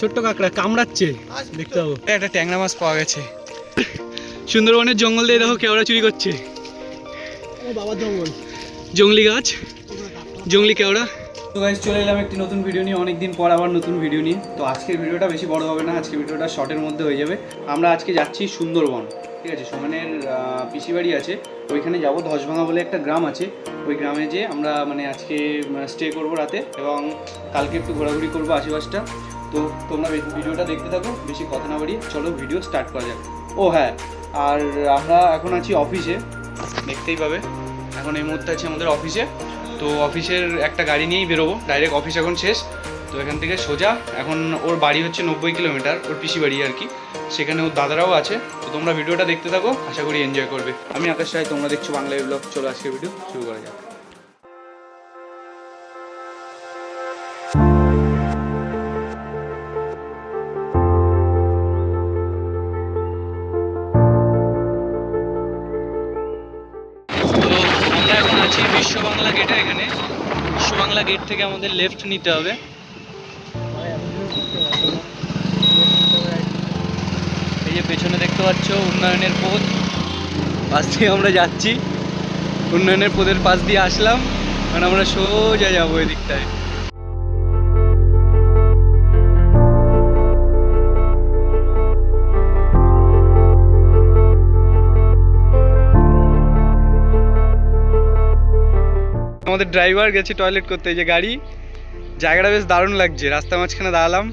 ছোট্ট কাঁকড়া কামড়াচ্ছে। দেখতে পাবো। একটা ট্যাংরা মাছ পাওয়া গেছে। সুন্দরবনের জঙ্গল দিয়ে দেখো কেওড়া চুরি করছে। বাবার জঙ্গল। জঙ্গলি গাছ জঙ্গলি কেওড়া। তো গাইজ চলে এলাম একটি নতুন ভিডিও নিয়ে। অনেক দিন পর আবার নতুন ভিডিও নিয়ে। তো আজকের ভিডিওটা বেশি বড় হবে না। আজকের ভিডিওটা শর্টের মধ্যে হয়ে যাবে। আমরা আজকে যাচ্ছি সুন্দরবন। ঠিক আছে সোমেনের পিসি বাড়ি আছে। ওইখানে যাব ধসভাঙা বলে একটা গ্রাম আছে। ওই গ্রামে যে আমরা মানে আজকে স্টে করব রাতে। এবং কালকে একটু ঘোরাঘুরি করব আশেপাশটা। তো তোমরা ভিডিওটা দেখতে থাকো, বেশি কথা না বাড়িয়ে, চলো ভিডিও স্টার্ট করা যাক। ও হ্যাঁ আর আমরা এখন আছি অফিসে দেখতেই পাবে। এখন এই মুহূর্তে আছি আমাদের অফিসে তো অফিসের একটা গাড়ি নিয়েই বেরোবো ডাইরেক্ট অফিস এখন শেষ। তো এখান থেকে সোজা, এখন ওর বাড়ি হচ্ছে নব্বই কিলোমিটার, ওর পিসি বাড়ি আর কি। সেখানে ওর দাদারাও আছে। তো তোমরা ভিডিওটা দেখতে থাকো, আশা করি এনজয় করবে। আমি আকাশ রায়, তোমরা দেখছ বাংলা ব্লগ চলো আজকের ভিডিও শুরু করা যাক। থেকে আমাদের লেফট নিতে হবে। এই যে পেছনে দেখতে পাচ্ছ, উন্নয়নের পথ। পাশ দিয়ে আমরা যাচ্ছি। উন্নয়নের পথের পাশ দিয়ে আসলাম। কারণ আমরা সোজা যাব এই আমাদের ড্রাইভার গেছে টয়লেট করতে যে গাড়ি। জায়গাটা বেশ দারুণ লাগছে। রাস্তা মাঝখানে দাঁড়ালাম।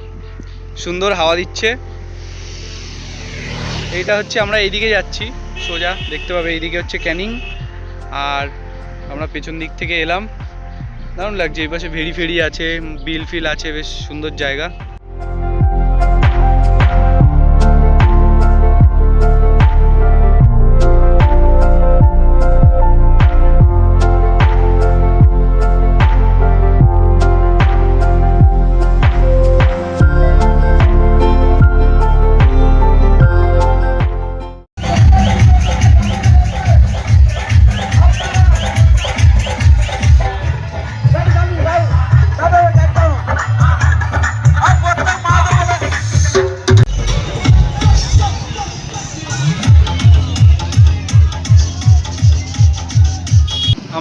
সুন্দর হাওয়া দিচ্ছে। এইটা হচ্ছে আমরা এইদিকে যাচ্ছি। সোজা, দেখতে পাবে, এইদিকে হচ্ছে ক্যানিং। আর আমরা পেছন দিক থেকে এলাম। দারুণ লাগছে, এই পাশে ভেড়ি ফেরি আছে, বিল ফিল আছে, বেশ সুন্দর জায়গা।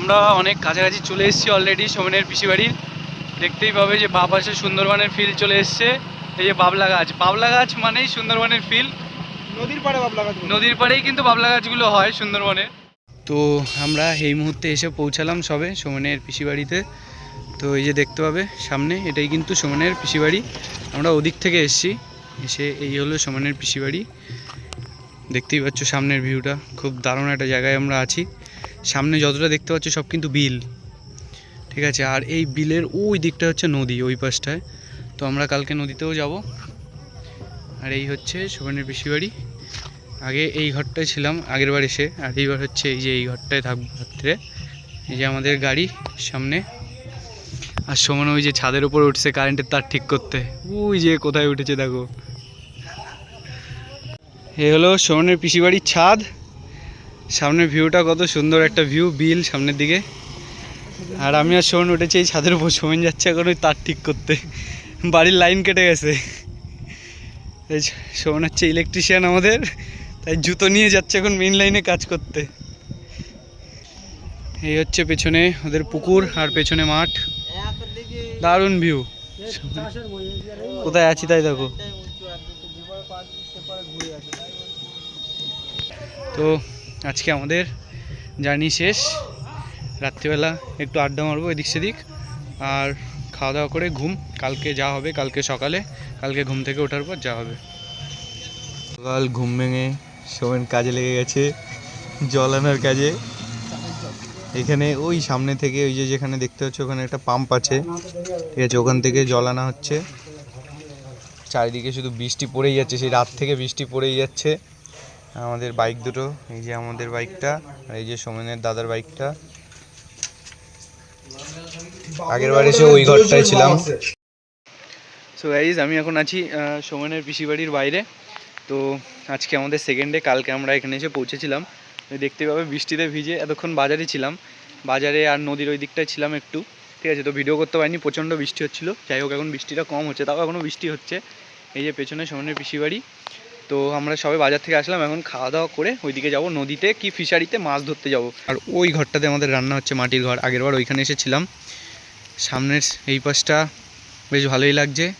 আমরা অনেক কাছাকাছি চলে এসেছি অলরেডি সোমেনের পিসি বাড়ির দেখতেই পাবে যে বাপ পাশে সুন্দরবনের ফিল চলে এসছে। এই যে বাবলা গাছ। বাবলা গাছ মানেই সুন্দরবনের ফিল নদীর পাড়ে বাবলা গাছ নদীর পাড়েই কিন্তু বাবলা গাছগুলো হয় সুন্দরবনে। তো আমরা এই মুহূর্তে এসে পৌঁছালাম সবে সোমেনের পিসি বাড়িতে তো এই যে দেখতে পাবে সামনে এটাই কিন্তু সোমেনের পিসি বাড়ি আমরা ওদিক থেকে এসেছি। এসে এই হলো সোমেনের পিসি বাড়ি দেখতেই পাচ্ছ সামনের ভিউটা খুব দারুণ একটা জায়গায় আমরা আছি। সামনে যতটা দেখতে পাচ্ছ সব কিন্তু বিল। ঠিক আছে, আর এই বিলের ওই দিকটা হচ্ছে নদী, ওই পাশটায়। তো আমরা কালকে নদীতেও যাব। আর এই হচ্ছে সোমেনের পিসি বাড়ি। আগে এই ঘরটায় ছিলাম, আগের বার এসে। আর এইবার হচ্ছে এই যে এই ঘরটায় থাকব রাত্রে এই যে আমাদের গাড়ি সামনে। আর সমান ওই যে ছাদের উপর উঠছে কারেন্টের তার ঠিক করতে। ওই যে কোথায় উঠেছে দেখো। এ হলো সোমনের পিসি বাড়ির ছাদ। সামনের ভিউটা কত সুন্দর, একটা ভিউ বিল সামনের দিকে। আর আমি আর সোমন উঠেছি এই ছাদের উপর, সোমেন যাচ্ছে এখন ওই তার ঠিক করতে। বাড়ির লাইন কেটে গেছে। এই সোমন হচ্ছে ইলেকট্রিশিয়ান আমাদের, তাই জুতো নিয়ে যাচ্ছে এখন মেইন লাইনে কাজ করতে। এই হচ্ছে পেছনে ওদের পুকুর আর পেছনে মাঠ। দারুণ ভিউ কোথায় আছি তাই দেখো। তো আজকে আমাদের জার্নি শেষ। রাত্রিবেলা একটু আড্ডা মারবো এদিক সেদিক। আর খাওয়া দাওয়া করে ঘুম। কালকে যা হবে, কালকে সকালে, কালকে ঘুম থেকে ওঠার পর যা হবে। সকাল, ঘুম ভেঙে সোমেন কাজে লেগে গেছে, জল আনার কাজে। এখানে ওই সামনে থেকে ওই যে যেখানে দেখতে হচ্ছে ওখানে একটা পাম্প আছে। ঠিক আছে, ওখান থেকে জল আনা হচ্ছে। চারিদিকে শুধু বৃষ্টি পড়েই যাচ্ছে, সেই রাত থেকে বৃষ্টি পড়েই যাচ্ছে। আমাদের বাইক দুটো, এই যে আমাদের বাইকটা আর এই যে সোমেনের দাদার বাইকটা। আগের বার এসে ওই ঘরটায় ছিলাম। সো গাইজ আমি এখন আছি সোমেনের পিসি বাড়ির বাইরে। তো আজকে আমাদের সেকেন্ড ডে কালকে আমরা এখানে এসে পৌঁছেছিলাম। দেখতে পাবে বৃষ্টিতে ভিজে এতক্ষণ বাজারে ছিলাম। বাজারে আর নদীর ওই দিকটায় ছিলাম একটু, ঠিক আছে? তো ভিডিও করতে পারিনি, প্রচণ্ড বৃষ্টি হচ্ছিল। যাই হোক, এখন বৃষ্টিটা কম হচ্ছে, তাও এখনও বৃষ্টি হচ্ছে। এই যে পেছনে সোমনের পিসি বাড়ি। তো আমরা সবাই বাজার থেকে আসলাম, এখন খাওয়া দাওয়া করে ওইদিকে যাব। নদীতে কি ফিশারিতে মাছ ধরতে যাব। আর ওই ঘরটাতে আমাদের রান্না হচ্ছে মাটির ঘর। আগেরবার ওইখানে এসেছিলাম। সামনের এই পাশটা বেশ ভালোই লাগছে।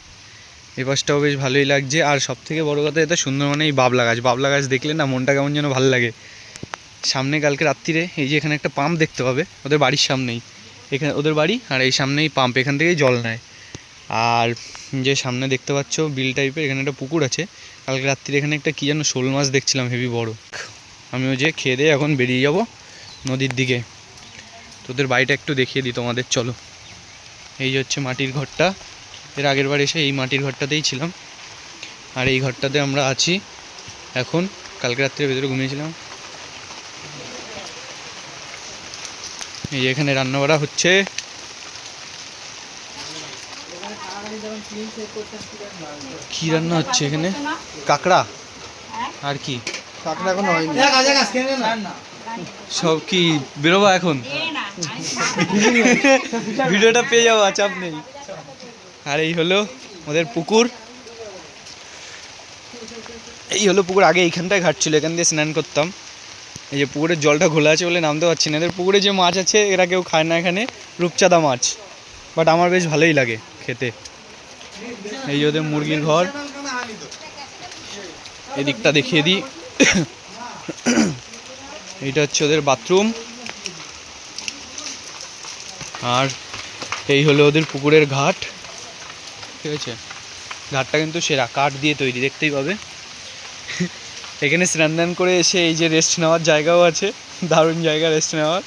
এই পাশটাও বেশ ভালোই লাগছে। আর সব থেকে বড়ো কথা, এটা সুন্দর মানে এই বাবলা গাছ। বাবলা গাছ দেখলে না মনটা কেমন যেন ভালো লাগে। সামনে কালকে রাত্রিরে এই যে এখানে একটা পাম্প দেখতে পাবে। ওদের বাড়ির সামনেই। এখানে ওদের বাড়ি আর এই সামনেই পাম্প। এখান থেকেই জল নেয়। আর যে সামনে দেখতে পাচ্ছ বিল টাইপের, এখানে একটা পুকুর আছে। কালকে রাত্রিরে এখানে একটা কী যেন শোল মাছ দেখছিলাম, হেভি বড়। আমিও যে খেয়ে দিয়ে এখন বেরিয়ে যাব নদীর দিকে। তোদের বাড়িটা একটু দেখিয়ে দিই তোমাদের, চলো। এই যে হচ্ছে মাটির ঘরটা। এর আগের বার এসে এই মাটির ঘরটাতেই ছিলাম। আর এই ঘরটাতে আমরা আছি এখন। কালকে রাত্রে ভেতরে ঘুমিয়েছিলাম। এই এখানে রান্না বাড়া হচ্ছে। কি রান্না হচ্ছে এখানে? কাঁকড়া। আর কি? কাকড়া এখন হয়নি। সব কি বেরোবা এখন? ভিডিওটা পেয়ে যাব চাপ নেই। আর এই হলো ওদের পুকুর। এই হলো পুকুর আগে এইখানটায় ঘাট ছিল এখান দিয়ে স্নান করতাম। এই যে পুকুরের জলটা ঘোলা আছে বলে নামতে পারছি না। এদের পুকুরে যে মাছ আছে এরা কেউ খায় না এখানে রূপচাঁদা মাছ। বাট আমার বেশ ভালোই লাগে খেতে। এই ওদের মুরগির ঘর। এদিকটা দেখিয়ে দিই। এইটা হচ্ছে ওদের বাথরুম। আর এই হলো ওদের পুকুরের ঘাট। ঠিক আছে? ঘাটটা কিন্তু সেরা, কাঠ দিয়ে তৈরি, দেখতেই পাবে। এখানে স্নান করে এসে এই যে রেস্ট নেওয়ার জায়গাও আছে। দারুণ জায়গা রেস্ট নেওয়ার।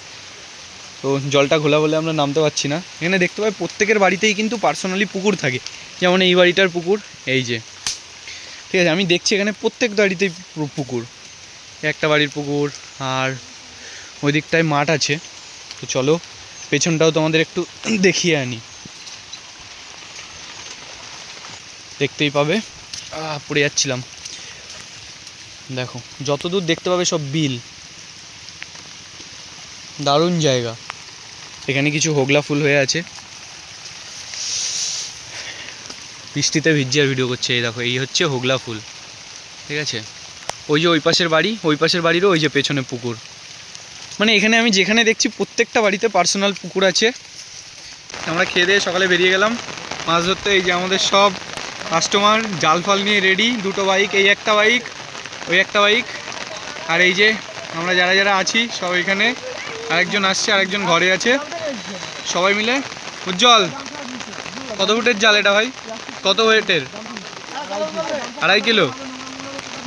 তো জলটা ঘোলা বলে আমরা নামতে পারছি না। এখানে দেখতে পাই প্রত্যেকের বাড়িতেই কিন্তু পার্সোনালি পুকুর থাকে। যেমন এই বাড়িটার পুকুর, এই যে। ঠিক আছে, আমি দেখছি এখানে প্রত্যেক বাড়িতেই পুকুর। একটা বাড়ির পুকুর, আর ওই দিকটায় মাঠ আছে। তো চলো, পেছনটাও তোমাদের একটু দেখিয়ে আনি। দেখতেই পাবে? পড়ে যাচ্ছিলাম। দেখো, যতদূর দেখতে পাবে সব বিল। দারুণ জায়গা। এখানে কিছু হোগলা ফুল হয়ে আছে। বৃষ্টিতে ভিজে আর ভিডিও করছে, এই দেখো, এই হচ্ছে হোগলা ফুল, ঠিক আছে? ওই যে ওই পাশের বাড়ি, ওই পাশের বাড়িরও ওই যে পেছনে পুকুর। মানে এখানে আমি যেখানে দেখছি প্রত্যেকটা বাড়িতে পার্সোনাল পুকুর আছে। আমরা খেয়ে দিয়ে সকালে বেরিয়ে গেলাম। মাছ ধরতে, এই যে আমাদের সব কাস্টমার জাল ফাল নিয়ে রেডি দুটো বাইক এই একটা বাইক ওই একটা বাইক আর এই যে আমরা যারা যারা আছি, সব এখানে, আরেকজন আসছে, আরেকজন ঘরে আছে। সবাই মিলে? উজ্জ্বল, কত ফুটের জাল এটা ভাই? কত ওয়েটের? আড়াই কিলো।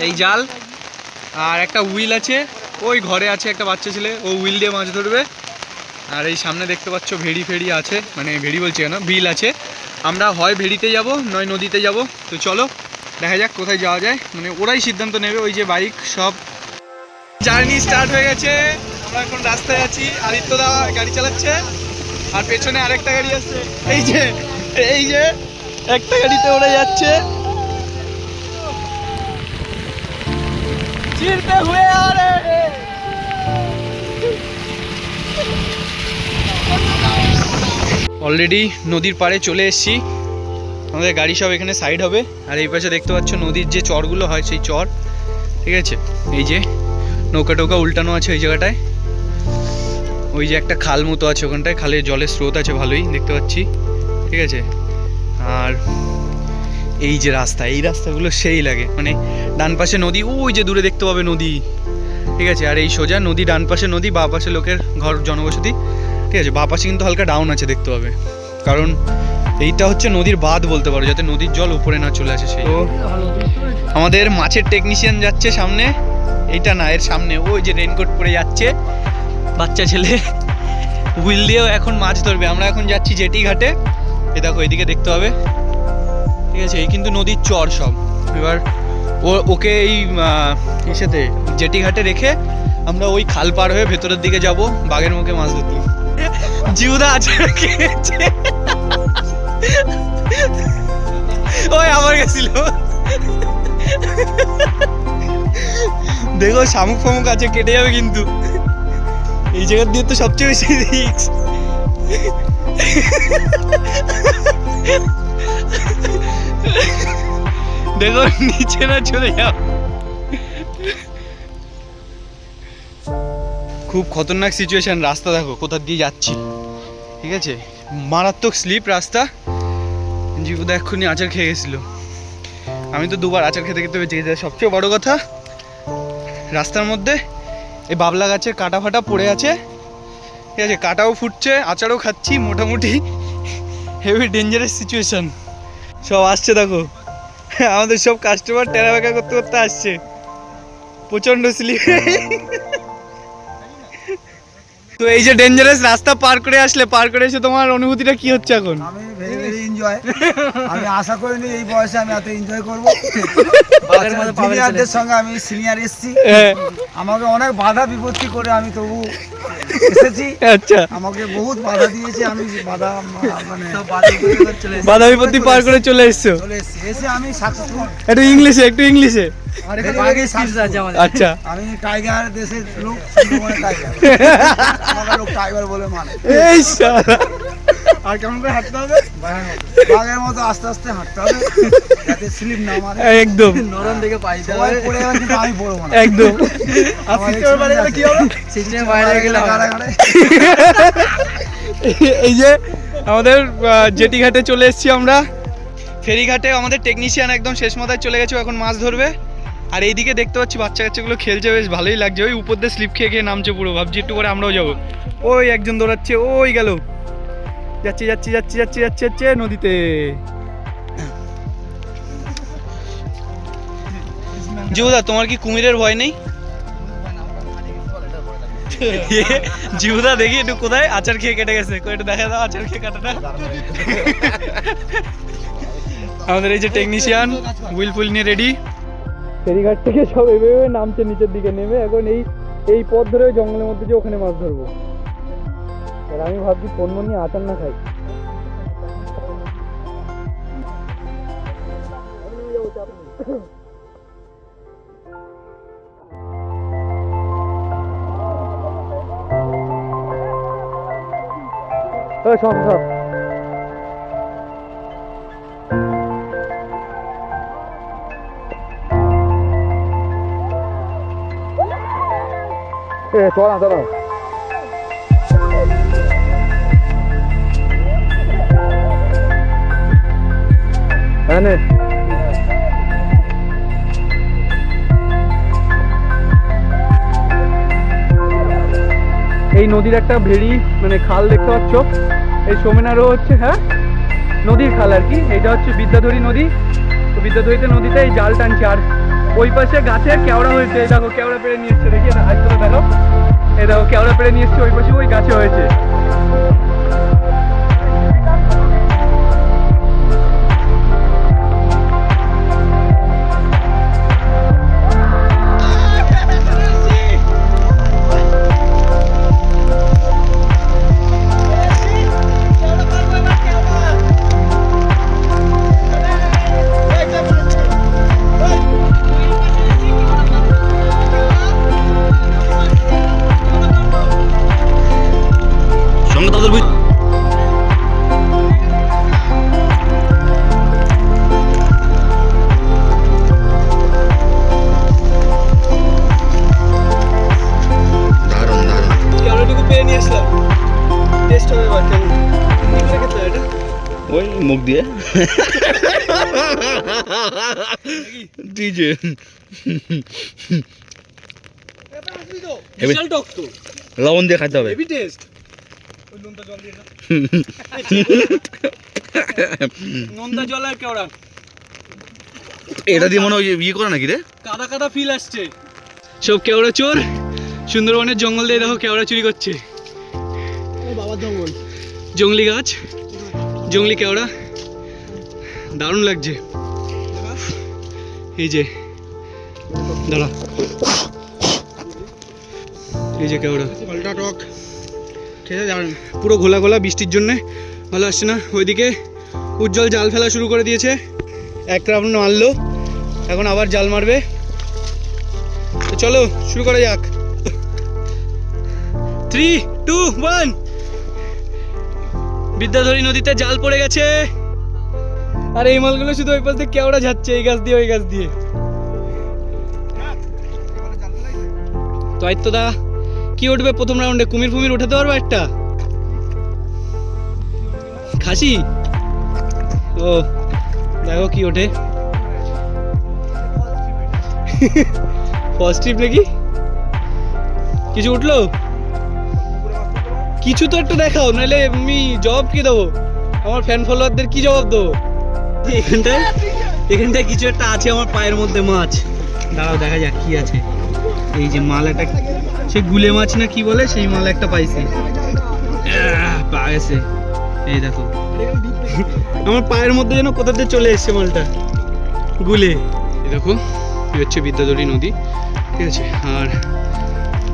এই জাল, আর একটা হুইল আছে। ওই ঘরে আছে একটা বাচ্চা ছেলে, ও হুইল দিয়ে মাছ ধরবে। আর এই সামনে দেখতে পাচ্ছ, ভেড়ি ফেড়ি আছে। মানে ভেড়ি বলছি কেন? বিল আছে। আমরা হয় ভেড়িতে যাব, নয় নদীতে যাব। তো চলো, দেখা যাক কোথায় যাওয়া যায়। মানে ওরাই সিদ্ধান্ত নেবে, ওই যে বাইক, সব। জার্নি স্টার্ট হয়ে গেছে। আমরা এখন রাস্তায় আছি। আদিত্যদা গাড়ি চালাচ্ছে। আর পেছনে আরেকটা গাড়ি আছে। এই যে এই যে, একটা গাড়িতে ওরা যাচ্ছে। চিরতে হুয়ে আরে অলরেডি নদীর পাড়ে চলে এসেছি। আমাদের গাড়ি সব এখানে সাইড হবে। আর এই পাশে দেখতে পাচ্ছ নদীর যে চরগুলো হয়, সেই চর। ঠিক আছে? এই যে নৌকা টৌকা উল্টানো আছে ওই জায়গাটায়। ওই যে একটা খাল মতো আছে ওখানটায় খালে জলের স্রোত আছে ভালোই, দেখতে পাচ্ছি। ঠিক আছে? আর এই যে রাস্তা, এই রাস্তাগুলো সেই লাগে। মানে ডান পাশে নদী, ওই যে দূরে দেখতে পাবে নদী। ঠিক আছে? আর এই সোজা নদী, ডান পাশে নদী, বা পাশে লোকের ঘর, জনবসতি। ঠিক আছে? বা পাশে কিন্তু হালকা ডাউন আছে দেখতে পাবে। কারণ এইটা হচ্ছে নদীর বাঁধ বলতে পারো, যাতে নদীর জল উপরে না চলে আসে সেই। আমাদের মাছের টেকনিশিয়ান যাচ্ছে সামনে। এইটা না, এর সামনে, ওই যে রেনকোট পরে যাচ্ছে। বাচ্চা ছেলে। হুইল দিয়েও এখন মাছ ধরবে। আমরা এখন যাচ্ছি জেটি ঘাটে এ দেখো, এদিকে দেখতে হবে। ঠিক আছে, এই কিন্তু নদীর চর সব। এবার ও, ওকে এই ইসেতে জেটি ঘাটে রেখে আমরা ওই খাল পার হয়ে ভেতরের দিকে যাব, বাঘের মুখে মাছ ধরতে। জিউদা আছে ওই আমার গেছিল। দেখো, শামুক ফামুক আছে, কেটে যাবে কিন্তু। এই জায়গার দিয়ে তো সবচেয়ে বেশি রিক্স দেখো নিচে না চলে যাও। খুব খতরনাক সিচুয়েশন রাস্তা দেখো কোথা দিয়ে যাচ্ছি। ঠিক আছে? মারাত্মক স্লিপ রাস্তা। জীবদা এক্ষুনি আচার খেয়ে গেছিল। আমি তো দুবার আচার খেতে খেতে বেঁচে গেছি। সবচেয়ে বড় কথা রাস্তার মধ্যে এই বাবলা গাছের কাটা ফাটা পড়ে আছে। ঠিক আছে, কাটাও ফুটছে, আচারও খাচ্ছি, মোটামুটি হেভি ডেঞ্জারাস সিচুয়েশন সব আসছে দেখো। আমাদের সব কাস্টমার টেরা বেকা করতে করতে আসছে। প্রচণ্ড স্লিপ তো এই যে ডেঞ্জারাস রাস্তা পার করে আসলে, পার করে এসে তোমার অনুভূতিটা কি হচ্ছে এখন? আমি এনজয় আমি আশা করিনি এই বয়সে আমি এত এনজয় করব। সিনিয়রদের সঙ্গে আমি সিনিয়র এসেছি। হ্যাঁ, আমাকে অনেক বাধা বিপত্তি করে আমি তবু এসেছি। আচ্ছা। আমাকে বহুত বাধা দিয়েছে আমি বাধা মানে বাধা বিপত্তি পার করে চলে এসছো? চলে এসেছি। এসে আমি সাকসেসফুল একটু ইংলিশে একটু ইংলিশে আচ্ছা। আমি টাইগার দেশের লোক টাইগার লোক টাইগার বলে মানে। এই শালা। আর কেমন করে হাঁটতে হবে? বাঘের মতো আস্তে আস্তে হাঁটতে হবে যাতে স্লিপ না মারে। একদম। নরম দেখে পাই সবাই পড়ে কিন্তু আমি পড়ব না। একদম। আর সিস্টেমের বাইরে গেলে কি হবে? সিস্টেমের বাইরে গেলে এই যে আমাদের জেটি ঘাটে চলে এসেছি আমরা। ফেরিঘাটে আমাদের টেকনিশিয়ান একদম শেষ মাথায় চলে গেছে এখন মাছ ধরবে। আর এইদিকে দেখতে পাচ্ছি বাচ্চা কাচ্চাগুলো খেলছে বেশ ভালোই লাগছে। ওই উপর দিয়ে স্লিপ খেয়ে খেয়ে নামছে পুরো। ভাবছি একটু করে আমরাও যাব। ওই একজন দৌড়াচ্ছে ওই গেল। যাচ্ছি যাচ্ছি যাচ্ছি যাচ্ছি যাচ্ছি যাচ্ছে নদীতে। জিবুদা তোমার কি কুমিরের ভয় নেই? জিবুদা দেখি একটু কোথায় আচার খেয়ে কেটে গেছে। একটু দেখা দাও আচার খেয়ে কাটাটা। আমাদের এই যে টেকনিশিয়ান হুইল ফুল নিয়ে রেডি ফেরিঘাট থেকে সব এভাবে নামছে নিচের দিকে নেমে এখন এই এই পথ ধরে ওই জঙ্গলের মধ্যে যে ওখানে মাছ ধরবো। আর আমি ভাবছি মন নিয়ে আচার না খাই। চলা চলা হ্যাঁ এই নদীর একটা ভেড়ি মানে খাল দেখতে পাচ্ছ। এই সোমেনারও হচ্ছে হ্যাঁ? নদীর খাল আর কি। এইটা হচ্ছে বিদ্যাধরী নদী। তো বিদ্যাধরীতে নদীতে এই জাল টানছে। আর ওই পাশে গাছে কেওড়া হয়েছে। দেখো, কেওড়া পেড়ে নিয়ে এসছে। দেখি আজ তো দেখো এই দেখো, কেওড়া পেড়ে নিয়ে এসছে, ওই পাশে ওই গাছে হয়েছে। মুখ দিয়ে। তো। লবণ দিয়ে খাইতে হবে। এটা দিয়ে মনে হয় ইয়ে করে নাকি রে? কাদা কাদা ফিল আসছে। সব কেওড়া চোর। সুন্দরবনের জঙ্গল দিয়ে দেখো কেওড়া চুরি করছে। বাবার জঙ্গল। জঙ্গলি গাছ। জঙ্গলি কেওড়া। দারুণ লাগছে। এই যে দাঁড়া। এই যে কেওড়া পাল্টা টক। খেতে যাবেন পুরো ঘোলা ঘোলা বৃষ্টির জন্যে ভালো আসছে না। ওইদিকে উজ্জ্বল জাল ফেলা শুরু করে দিয়েছে। এক রাউন্ড মারলো। এখন আবার জাল মারবে। তো চলো শুরু করা যাক। থ্রি টু ওয়ান বিদ্যাধরী নদীতে জাল পড়ে গেছে। আর এই মালগুলো শুধু ওই পাশ দিয়ে কেওড়া যাচ্ছে, এই গাছ দিয়ে, ওই গাছ দিয়ে। তো দা, কি উঠবে প্রথম রাউন্ডে? কুমির ফুমির উঠাতে পারব একটা? খাসি? ও, দেখো কি ওঠে। পজিটিভ নাকি? কিছু উঠল? কিছু তো একটু দেখাও, নাহলে আমি জবাব কি দেবো? আমার ফ্যান ফলোয়ারদের কি জবাব দেবো? এখানটায়? এখানটায় কিছু একটা আছে আমার পায়ের মধ্যে মাছ। দাঁড়াও, দেখা যাক কি আছে। এই যে মাল একটা সে গুলে মাছ না কি বলে? সেই মাল একটা পাইছি। পা গেছে এই দেখো। আমার পায়ের মধ্যে যেন কোথা থেকে চলে এসছে মালটা। গুলে। দেখো, এই হচ্ছে বিদ্যাধরী নদী। ঠিক আছে, আর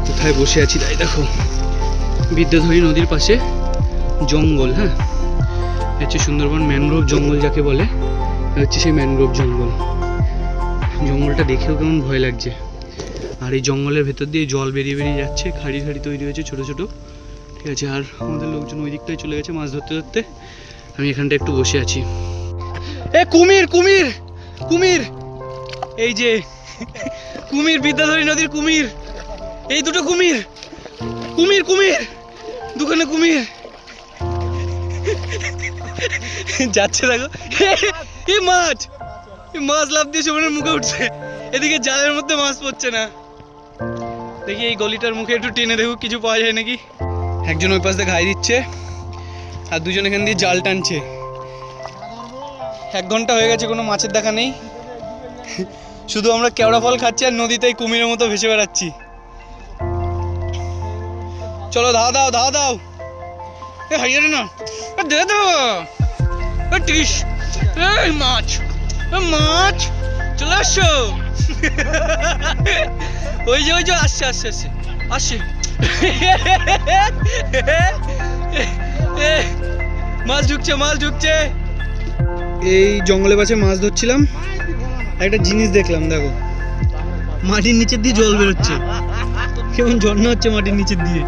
কোথায় বসে আছি তাই দেখো। বিদ্যাধরী নদীর পাশে জঙ্গল হ্যাঁ? হচ্ছে সুন্দরবন ম্যানগ্রোভ জঙ্গল যাকে বলে হচ্ছে সেই ম্যানগ্রোভ জঙ্গল। জঙ্গলটা দেখেও কেমন ভয় লাগছে। আর এই জঙ্গলের ভেতর দিয়ে জল বেরিয়ে বেরিয়ে যাচ্ছে, খাড়ি খাড়ি তৈরি হয়েছে ছোটো ছোটো। ঠিক আছে, আর আমাদের লোকজন ওই দিকটায় চলে গেছে মাছ ধরতে ধরতে। আমি এখানটা একটু বসে আছি। এ কুমির কুমির কুমির! এই যে, কুমির, বিদ্যাধরী নদীর কুমির। এই দুটো কুমির। কুমির কুমির! দুখানে কুমির। যাচ্ছে দেখো। এই মাছ! মাছ লাভ দিয়ে সবাই মুখে উঠছে। এদিকে জালের মধ্যে মাছ পড়ছে না। দেখি এই গলিটার মুখে একটু টেনে দেখো কিছু পাওয়া যায় নাকি? একজন ওই পাশ দিয়ে ঘাই দিচ্ছে, আর দুজন এখান দিয়ে জাল টানছে। এক ঘণ্টা হয়ে গেছে, কোনো মাছের দেখা নেই। শুধু আমরা কেওড়া ফল খাচ্ছি আর নদীতেই কুমিরের মতো ভেসে বেড়াচ্ছি। চলো ধা দাও ধা দাও। এ, হারিয়ে না। এ, দে দাও টিস এই মাছ মাছ চলে আসছো ওই যে ওই যে আসছে আসছে আসছে আসছে। মাছ ঢুকছে মাছ ঢুকছে। এই জঙ্গলের পাশে মাছ ধরছিলাম একটা জিনিস দেখলাম দেখো। মাটির নিচের দিয়ে জল বেরোচ্ছে। কেমন ঝর্ণা হচ্ছে মাটির নিচের দিয়ে।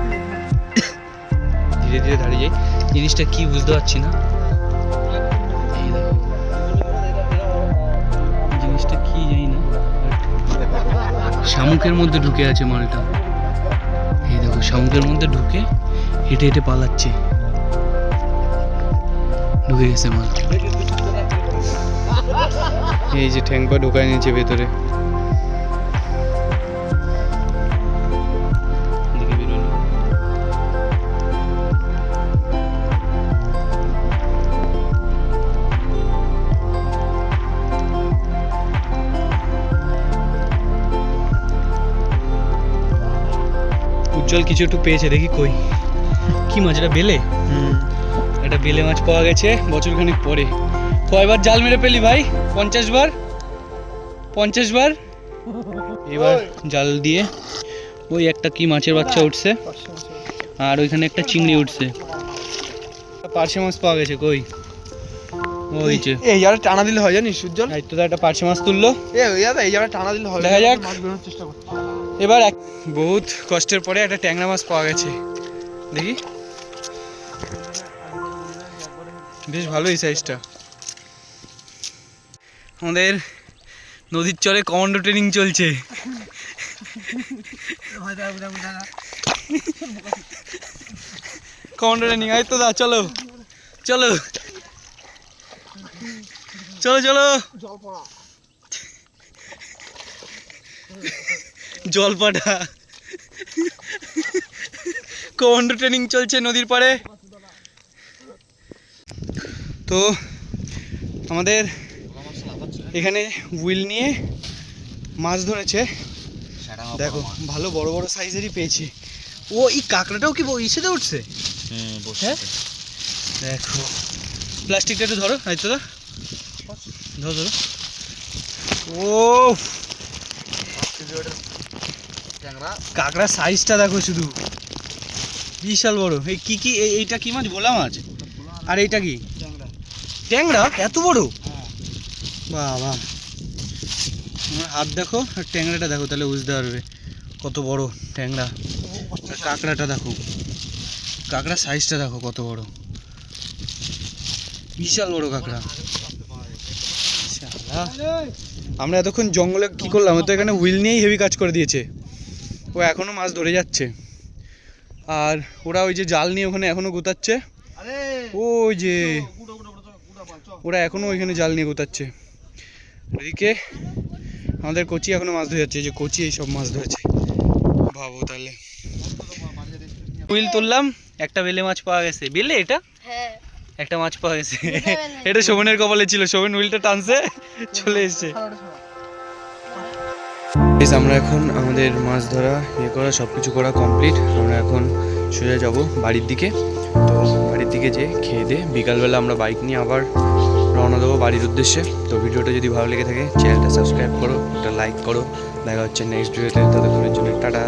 ধীরে ধীরে দাঁড়িয়ে যাই। জিনিসটা কি বুঝতে পারছি না। শামুকের মধ্যে ঢুকে আছে মালটা। এই দেখো, শামুকের মধ্যে ঢুকে হেঁটে হেঁটে পালাচ্ছে। ঢুকে গেছে মাল এই যে ঠ্যাংপা ঢুকায় নিয়েছে ভেতরে। উজ্জ্বল কিছু একটু পেয়েছে দেখি কই। কি মাছ এটা বেলে? একটা বেলে মাছ পাওয়া গেছে বছর খানিক পরে। কয়বার জাল মেরে পেলি ভাই? পঞ্চাশ বার পঞ্চাশ বার এবার জাল দিয়ে ওই একটা কি মাছের বাচ্চা উঠছে। আর ওইখানে একটা চিংড়ি উঠছে। পার্শে মাছ পাওয়া গেছে কই? ওই যে। এই টানা দিলে হয় জানিস সূর্য এই তো একটা পার্শে মাছ তুললো। এই টানা দিলে হয় দেখা যাক। চেষ্টা করছি এবার এক- বহুত কষ্টের পরে একটা ট্যাংরা মাছ পাওয়া গেছে। দেখি। বেশ ভালো এই সাইজটা আমাদের নদীর চরে কমান্ডো ট্রেনিং চলছে। কমান্ডো ট্রেনিং আয় তো দা, চলো। চলো। চলো চলো। জলপাটা। কমান্ডো ট্রেনিং চলছে নদীর পাড়ে। তো আমাদের এখানে উইল নিয়ে মাছ ধরেছে। দেখো ভালো বড় বড় সাইজেরই পেয়েছি। ও এই কাঁকড়াটাও কি ইসেতে উঠছে? হ্যাঁ? দেখো প্লাস্টিকটা একটু ধরো হয়তো দা ধরো ধরো। ও কাঁকড়া। সাইজটা দেখো শুধু। বিশাল বড়। এই কি কি এই- এইটা কি মাছ? ভোলা মাছ? আর এইটা কি? ট্যাংরা। এত বড়? বাবা। আমার হাত দেখো, আর ট্যাংরাটা দেখো, তাহলে বুঝতে পারবে কত বড় ট্যাংরা। কাঁকড়াটা দেখো। কাঁকড়া সাইজটা দেখো কত বড়। বিশাল বড় কাঁকড়া। আমরা এতক্ষণ জঙ্গলে কি করলাম? তো এখানে হুইল নিয়েই হেভি কাজ করে দিয়েছে। ও এখনও মাছ ধরে যাচ্ছে। আর ওরা ওই যে জাল নিয়ে ওখানে এখনও গোতাচ্ছে। ওই যে ওরা এখনও ওইখানে জাল নিয়ে গোতাচ্ছে। ওইদিকে আমাদের কচি এখনও মাছ ধরে যাচ্ছে যে কোচি এই সব মাছ ধরেছে। ভাবো তাহলে। হুইল তুললাম একটা বেলে মাছ পাওয়া গেছে। বেলে এটা? হ্যাঁ। একটা মাছ পাওয়া গেছে। এটা শোভনের কপালে ছিল শোভন হুইলটা টানছে চলে এসছে। Guys, আমরা এখন আমাদের মাছ ধরা ইয়ে করা সব কিছু করা কমপ্লিট আমরা এখন সোজা যাব বাড়ির দিকে। তো বাড়ির দিকে যে খেয়ে দিয়ে বিকালবেলা আমরা বাইক নিয়ে আবার রওনা দেবো বাড়ির উদ্দেশ্যে। তো ভিডিওটা যদি ভালো লেগে থাকে চ্যানেলটা সাবস্ক্রাইব করো একটা লাইক করো। দেখা হচ্ছে নেক্সট ভিডিওতে ততক্ষণের জন্য টাটা।